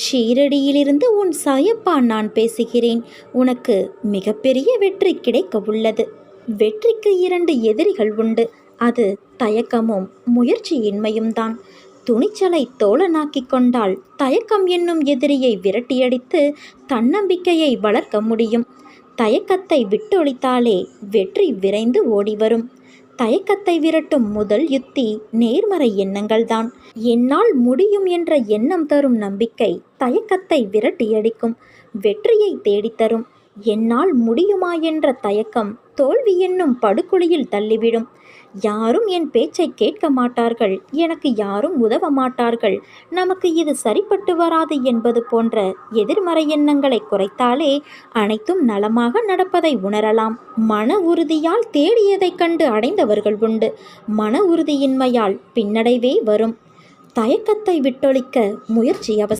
ஷீரடியிலிருந்து உன் சாயப்பா நான் பேசுகிறேன். உனக்கு மிகப்பெரிய வெற்றி கிடைக்க உள்ளது வெற்றிக்கு இரண்டு எதிரிகள் உண்டு. அது தயக்கமும் முயற்சியின்மையும் தான் துணிச்சலை தோழனாக்கிக் கொண்டால் தயக்கம் என்னும் எதிரியை விரட்டியடித்து தன்னம்பிக்கையை வளர்க்க முடியும். தயக்கத்தை விட்டொழித்தாலே வெற்றி விரைந்து ஓடி வரும் தயக்கத்தை விரட்டும் முதல் யுத்தி நேர்மறை எண்ணங்கள்தான். என்னால் முடியும் என்ற எண்ணம் தரும் நம்பிக்கை தயக்கத்தை விரட்டியடிக்கும் வெற்றியை தேடித்தரும். என்னால் முடியுமா என்ற தயக்கம் தோல்வி என்னும் படுகொலியில் தள்ளிவிடும். யாரும் என் பேச்சை கேட்க மாட்டார்கள். எனக்கு யாரும் உதவ மாட்டார்கள். நமக்கு இது சரிப்பட்டு வராது என்பது போன்ற எதிர்மறை எண்ணங்களை குறைத்தாலே அனைத்தும் நலமாக நடப்பதை உணரலாம். மன உறுதியால் தேடியதைக் கண்டு அடைந்தவர்கள் உண்டு. மன உறுதியின்மையால் பின்னடைவே வரும். தயக்கத்தை விட்டொழிக்க முயற்சி அவசியம்.